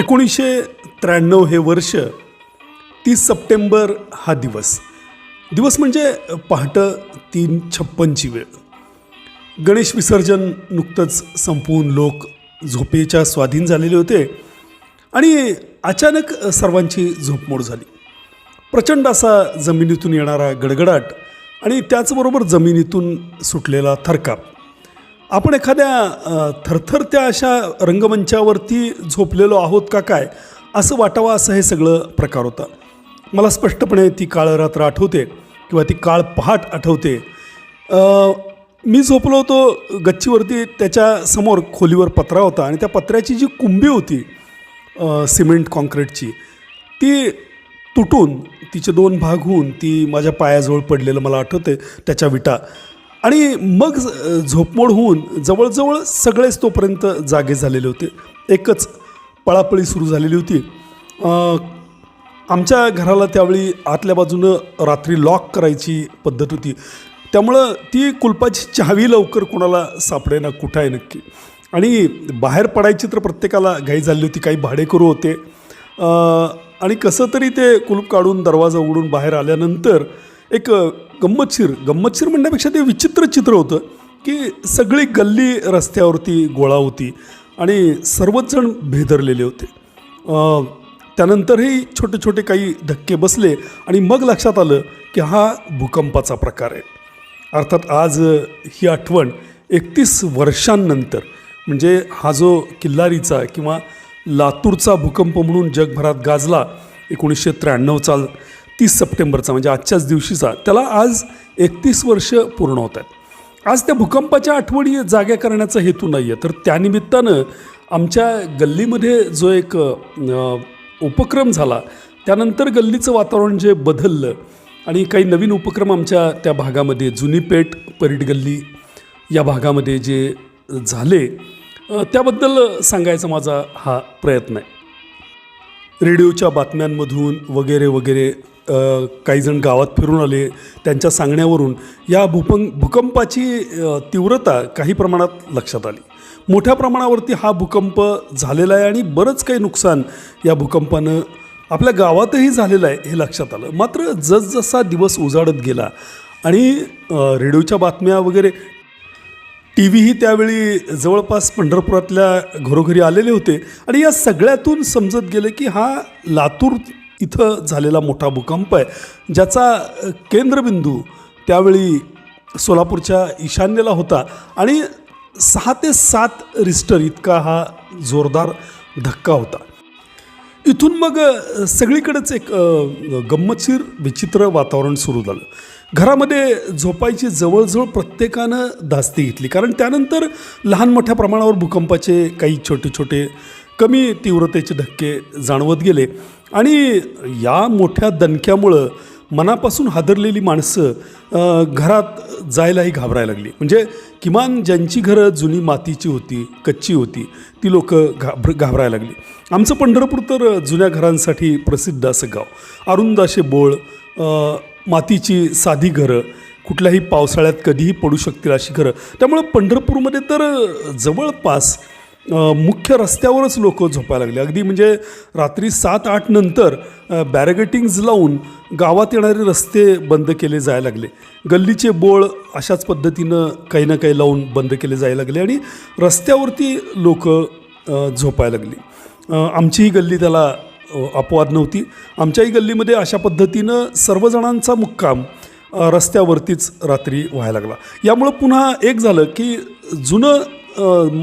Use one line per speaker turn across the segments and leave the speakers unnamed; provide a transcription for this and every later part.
एकोणीसशे त्र्याण्णव हे वर्ष तीस सप्टेंबर हा दिवस. दिवस म्हणजे पहाटं तीन छप्पनची वेळ. गणेश विसर्जन नुकतंच संपवून लोक झोपेच्या स्वाधीन झालेले होते आणि अचानक सर्वांची झोपमोड झाली. प्रचंड असा जमिनीतून येणारा गडगडाट आणि त्याचबरोबर जमिनीतून सुटलेला थरकाप. आपण एखाद्या थरथरत्या अशा रंगमंचावरती झोपलेलो आहोत का काय असं वाटावं असं हे सगळं प्रकार होता. मला स्पष्टपणे ती काळ रात्र आठवते किंवा ती काळ पहाट आठवते. मी झोपलो होतो गच्चीवरती त्याच्यासमोर खोलीवर पत्रा होता आणि त्या पत्र्याची जी कुंभी होती सिमेंट कॉन्क्रीटची ती तुटून तिचे दोन भाग होऊन ती माझ्या पायाजवळ पडलेलं मला आठवते त्याच्या विटा. आणि मग झोपमोड होऊन जवळजवळ सगळेच तोपर्यंत जागे झालेले होते. एकच पळापळी सुरू झालेली होती. आमच्या घराला त्यावेळी आतल्या बाजूनं रात्री लॉक करायची पद्धत होती. त्यामुळं ती कुलपाची चावी लवकर कोणाला सापडे ना कुठं आहे नक्की. आणि बाहेर पडायची तर प्रत्येकाला घाई झाली होती काही भाडेकरू होते. आणि कसं तरी ते कुलूप काढून दरवाजा उघडून बाहेर आल्यानंतर एक गंमतशीर गंमतशीर म्हणण्यापेक्षा ते विचित्र चित्र होतं की सगळी गल्ली रस्त्यावरती गोळा होती आणि सर्वच जण भेदरलेले होते. त्यानंतरही छोटे छोटे काही धक्के बसले आणि मग लक्षात आलं की हा भूकंपाचा प्रकार आहे. अर्थात आज ही आठवण एकतीस वर्षांनंतर म्हणजे हा जो किल्लारीचा किंवा लातूरचा भूकंप म्हणून जगभरात गाजला एकोणीसशे त्र्याण्णवचा तीस सप्टेंबरचा म्हणजे आजच्याच दिवशीचा त्याला आज एकतीस वर्ष पूर्ण होत आहेत. आज त्या भूकंपाच्या आठवणी जाग्या करण्याचा हेतू नाही आहे तर त्यानिमित्तानं आमच्या गल्लीमध्ये जो एक उपक्रम झाला त्यानंतर गल्लीचं वातावरण जे बदललं आणि काही नवीन उपक्रम आमच्या त्या भागामध्ये जुनी पेठ परीट गल्ली या भागामध्ये जे झाले त्याबद्दल सांगायचा माझा हा प्रयत्न आहे. रेडिओच्या बातम्यांमधून वगैरे वगैरे काही जण गावात फिरून आले त्यांच्या सांगण्यावरून या भूपं भूकंपाची तीव्रता काही प्रमाणात लक्षात आली. मोठ्या प्रमाणावरती हा भूकंप झालेला आहे आणि बरंच काही नुकसान या भूकंपानं आपल्या गावातही झालेलं आहे हे लक्षात आलं. मात्र जसजसा दिवस उजाडत गेला आणि रेडिओच्या बातम्या वगैरे टी व्हीही त्यावेळी जवळपास पंढरपुरातल्या घरोघरी आलेले होते आणि या सगळ्यातून समजत गेलं की हा लातूर इथं झालेला मोठा भूकंप आहे ज्याचा केंद्रबिंदू त्यावेळी सोलापूरच्या ईशान्येला होता. आणि सहा ते सात रिस्टर इतका हा जोरदार धक्का होता. इथून मग सगळीकडेच एक गंमतशीर विचित्र वातावरण सुरू झालं. घरामध्ये झोपायची जवळजवळ प्रत्येकानं धास्ती घेतली. कारण त्यानंतर लहान मोठ्या प्रमाणावर भूकंपाचे काही छोटे छोटे कमी तीव्रतेचे धक्के जाणवत गेले. आणि या मोठ्या दणक्यामुळं मनापासून हादरलेली माणसं घरात जायलाही घाबरायला लागली. म्हणजे किमान ज्यांची घरं जुनी मातीची होती कच्ची होती ती लोकं घाबर घाबरायला लागली. आमचं पंढरपूर तर जुन्या घरांसाठी प्रसिद्ध असं गाव. अरुंद असे बोळ मातीची साधी घरं कुठल्याही पावसाळ्यात कधीही पडू शकतील अशी घरं. त्यामुळं पंढरपूरमध्ये तर जवळपास मुख्य रस्त्यावरच लोक झोपायला लागले. अगदी म्हणजे रात्री सात आठ नंतर बॅरगेटिंग्ज लावून गावात येणारे रस्ते बंद केले जायला लागले. गल्लीचे बोळ अशाच पद्धतीनं काही ना काही लावून बंद केले जायला लागले आणि रस्त्यावरती लोक झोपायला लागली. आमचीही गल्ली त्याला अपवाद नव्हती. आमच्याही गल्लीमध्ये अशा पद्धतीनं सर्वजणांचा मुक्काम रस्त्यावरतीच रात्री व्हायला लागला. यामुळं पुन्हा एक झालं की जुनं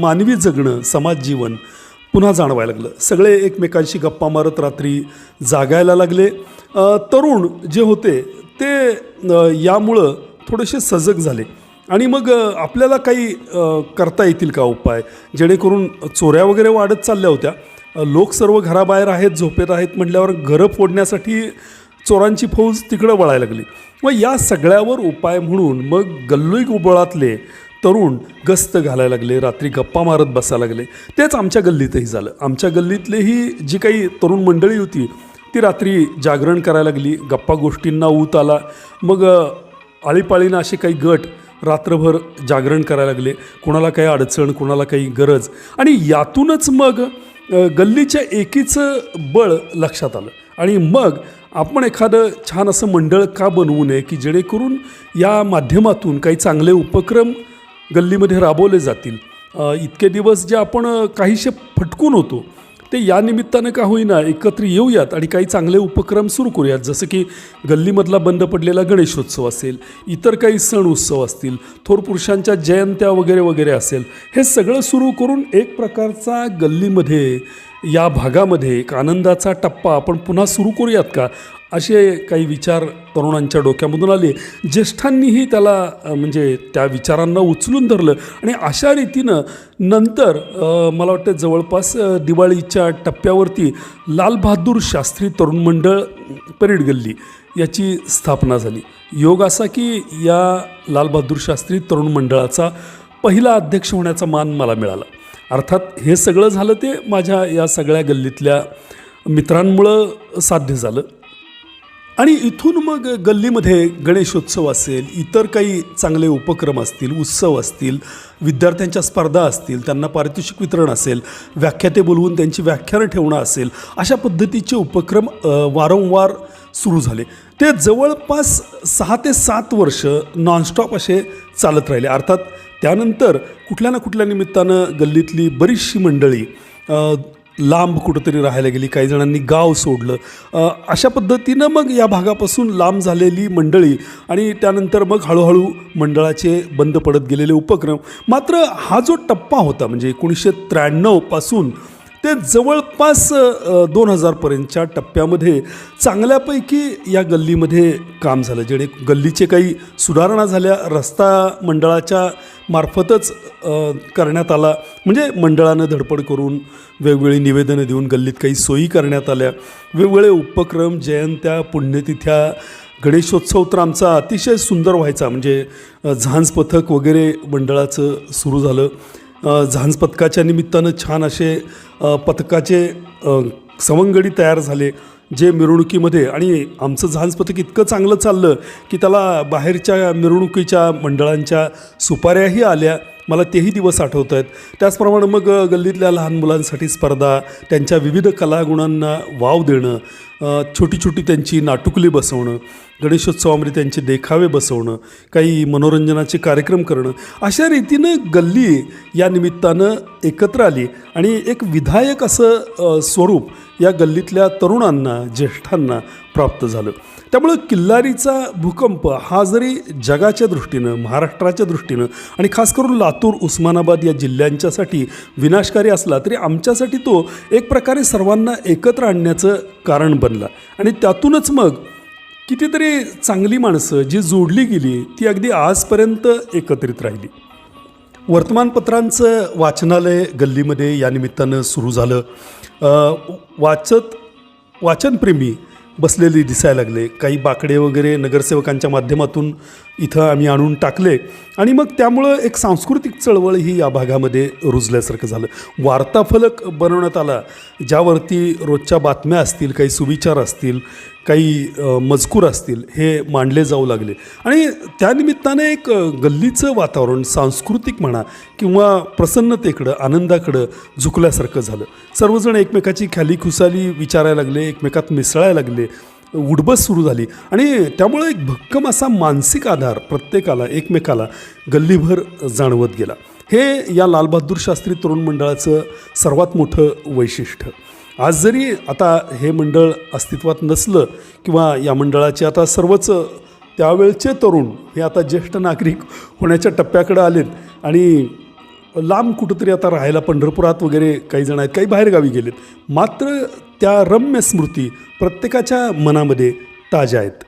मानवी जगणं समाज जीवन पुन्हा जाणवायला लागलं. सगळे एकमेकांशी गप्पा मारत रात्री जागायला लागले. तरुण जे होते ते यामुळं थोडेसे सजग झाले. आणि मग आपल्याला काही करता येतील का उपाय? जेणेकरून चोऱ्या वगैरे वाढत चालल्या होत्या. लोक सर्व घराबाहेर आहेत झोपेत आहेत म्हटल्यावर घरं फोडण्यासाठी चोरांची फौज तिकडं वळायला लागली. मग या सगळ्यावर उपाय म्हणून मग गल्लोई गोबळातले तरुण गस्त घालायला लागले रात्री गप्पा मारत बसायला लागले. तेच आमच्या गल्लीतही झालं. आमच्या गल्लीतलेही जी काही तरुण मंडळी होती ती रात्री जागरण करायला लागली गप्पा गोष्टींना ऊत आला. मग आळीपाळीनं असे काही गट रात्रभर जागरण करायला लागले. कोणाला काही अडचण कोणाला काही गरज. आणि यातूनच मग गल्लीच्या एकीचं बळ लक्षात आलं. आणि मग आपण एखादं छान असं मंडळ का बनवू नये की जेणेकरून या माध्यमातून काही चांगले उपक्रम गल्लीमध्ये राबवले जातील. इतके दिवस जे आपण काहीसे फटकून होतो ते या निमित्तानं का होईना एकत्र येऊयात आणि काही चांगले उपक्रम सुरू करूयात. जसं की गल्लीमधला बंद पडलेला गणेशोत्सव असेल इतर काही सण उत्सव असतील थोर पुरुषांच्या जयंत्या वगैरे वगैरे असेल हे सगळं सुरू करून एक प्रकारचा गल्लीमध्ये या भागामध्ये एक आनंदाचा टप्पा. आपण पुन्हा सुरू करूयात का? असे काही विचार तरुणांच्या डोक्यामधून आले. ज्येष्ठांनीही त्याला म्हणजे त्या विचारांना उचलून धरलं आणि अशा रीतीनं नंतर मला वाटतं जवळपास दिवाळीच्या टप्प्यावरती लालबहादूर शास्त्री तरुण मंडळ परेड गल्ली याची स्थापना झाली. योग असा की या लालबहादूर शास्त्री तरुण मंडळाचा पहिला अध्यक्ष होण्याचा मान मला मिळाला. अर्थात हे सगळं झालं ते माझ्या या सगळ्या गल्लीतल्या मित्रांमुळं साध्य झालं. आणि इथून मग गल्लीमध्ये गणेशोत्सव असेल इतर काही चांगले उपक्रम असतील उत्सव असतील विद्यार्थ्यांच्या स्पर्धा असतील त्यांना पारितोषिक वितरण असेल व्याख्याते बोलवून त्यांची व्याख्यानं ठेवणं असेल अशा पद्धतीचे उपक्रम वारंवार सुरू झाले. ते जवळपास सहा ते सात वर्ष नॉनस्टॉप असे चालत राहिले. अर्थात त्यानंतर कुठल्या ना कुठल्या निमित्तानं गल्लीतली बरीचशी मंडळी लांब कुठंतरी राहायला गेली काही जणांनी गाव सोडलं. अशा पद्धतीनं मग या भागापासून लांब झालेली मंडळी आणि त्यानंतर मग हळूहळू मंडळाचे बंद पडत गेलेले उपक्रम. मात्र हा जो टप्पा होता म्हणजे एकोणीसशे त्र्याण्णवपासून ते जवळपास दोन हजारपर्यंतच्या टप्प्यामध्ये चांगल्यापैकी या गल्लीमध्ये काम झालं जेणे गल्लीचे काही सुधारणा झाल्या रस्ता मंडळाच्या मार्फतच करण्यात आला. म्हणजे मंडळानं धडपड करून वेगवेगळी निवेदनं देऊन गल्लीत काही सोयी करण्यात आल्या. वेगवेगळे उपक्रम जयंत्या पुण्यतिथ्या गणेशोत्सव तर आमचा अतिशय सुंदर व्हायचा. म्हणजे झांज पथक वगैरे मंडळाचं सुरू झालं. झांज पथकाच्या निमित्तानं छान असे पथकाचे सवंगडी तयार झाले जे मिरवणुकीमध्ये आणि आमचं झांज पथक इतकं चांगलं चाललं की त्याला बाहेरच्या मिरवणुकीच्या मंडळांच्या सुपाऱ्याही आल्या. मला तेही दिवस आठवत आहेत. त्याचप्रमाणे मग गल्लीतल्या लहान मुलांसाठी स्पर्धा त्यांच्या विविध कलागुणांना वाव देणं छोटी छोटी त्यांची नाटुकली बसवणं गणेशोत्सवामध्ये त्यांचे देखावे बसवणं काही मनोरंजनाचे कार्यक्रम करणं अशा रीतीनं गल्ली या निमित्तानं एकत्र आली आणि एक विधायक असं स्वरूप या गल्लीतल्या तरुणांना ज्येष्ठांना प्राप्त झालं. त्यामुळं किल्लारीचा भूकंप हा जरी जगाच्या दृष्टीनं महाराष्ट्राच्या दृष्टीनं आणि खास करून लातूर उस्मानाबाद या जिल्ह्यांच्यासाठी विनाशकारी असला तरी आमच्यासाठी तो एक प्रकारे सर्वांना एकत्र आणण्याचं कारण बन बनला. आणि त्यातूनच मग कितीतरी चांगली माणसं जी जोडली गेली ती अगदी आजपर्यंत एकत्रित राहिली. वर्तमानपत्रांचं वाचनालय गल्लीमध्ये या निमित्तानं सुरू झालं. वाचत वाचनप्रेमी बसलेले दिसायला लागले. काही बाकडे वगैरे नगरसेवकांच्या माध्यमातून इथं आम्ही आणून टाकले. आणि मग त्यामुळं एक सांस्कृतिक चळवळ ही या भागामध्ये रुजल्यासारखं झालं. वार्ताफलक बनवण्यात आला. ज्यावरती रोजच्या बातम्या असतील काही सुविचार असतील काही मजकूर असतील हे मांडले जाऊ लागले. आणि त्यानिमित्ताने एक गल्लीचं वातावरण सांस्कृतिक म्हणा किंवा प्रसन्नतेकडं आनंदाकडं झुकल्यासारखं झालं. सर्वजण एकमेकाची खाली खुसाली विचारायला लागले एकमेकात मिसळायला लागले. उडबस सुरू झाली. आणि त्यामुळे एक भक्कम असा मानसिक आधार प्रत्येकाला एकमेकाला गल्लीभर जाणवत गेला. हे या लालबहादूर शास्त्री तरुण मंडळाचं सर्वात मोठं वैशिष्ट्य. आज जरी आता हे मंडळ अस्तित्वात नसलं किंवा या मंडळाचे आता सर्वच त्यावेळचे तरुण हे आता ज्येष्ठ नागरिक होण्याच्या टप्प्याकडे आलेत आणि लांब कुठंतरी आता राहायला पंढरपुरात वगैरे काही जण आहेत काही बाहेरगावी गेलेत. मात्र त्या रम्य स्मृती प्रत्येकाच्या मनामध्ये ताज्या आहेत.